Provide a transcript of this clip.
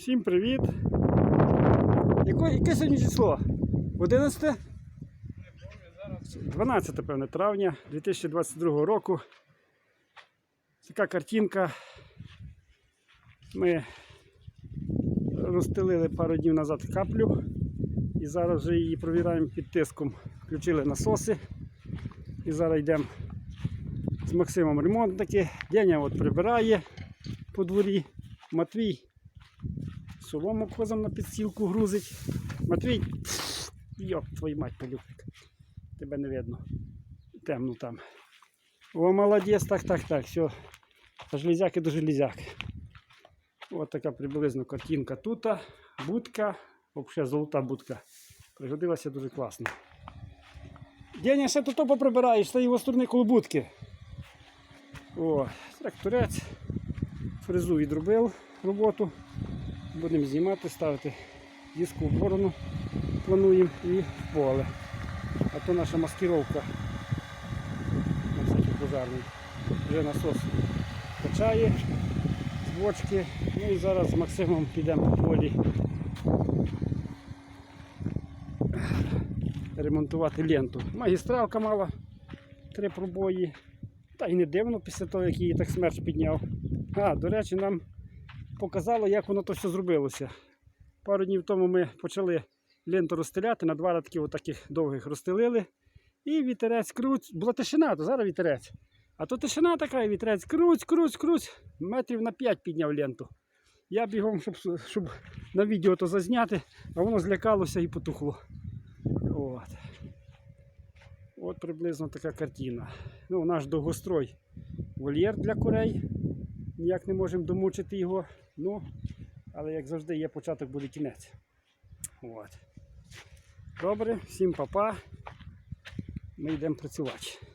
Всім привіт! Яко, яке сьогодні число? 11? 12, певне, травня 2022 року. Така картинка. Ми розстелили пару днів назад каплю і зараз вже її провіраємо під тиском. Включили насоси. І зараз йдемо з Максимом ремонтники. Деня от прибирає по дворі. Матвій солому козам на підстілку грузить. Матвій, йоп, твою мать пилюк. Тебе не видно. Темно там. О, молодець, так, так, так. Все. Железяки до железяки. Ось така приблизно картинка тут. Будка. Взагалі золота будка. Пригодилася дуже класно. Деня, ще тут поприбираєш, з його сторони коло будки. О, тракторець. Фрезу відробив роботу. Будемо знімати, ставити диску в борону. Плануємо і в поле. А то наша маскировка на всякий пожарний. Вже насос качає з бочки. Ну і зараз з Максимом підемо по полі ремонтувати ленту. Магістралка мала три пробої. Та й не дивно після того, як її так смерч підняв. А, до речі, нам показало, як воно то все зробилося. Пару днів тому ми почали ленту розстеляти, на два рядки таких довгих розстелили. І вітерець круть. Була тишина, то зараз вітерець. А то тишина така, і вітерець круть, круть, круть. Метрів на 5 підняв ленту. Я бігом, щоб, щоб на відео то зазняти, а воно злякалося і потухло. От. От приблизно така картина. Ну, наш довгострой вольєр для курей. Ніяк не можемо домучити його. Ну, але як завжди є початок, буде кінець. От. Добре, всім па-па. Ми йдемо працювати.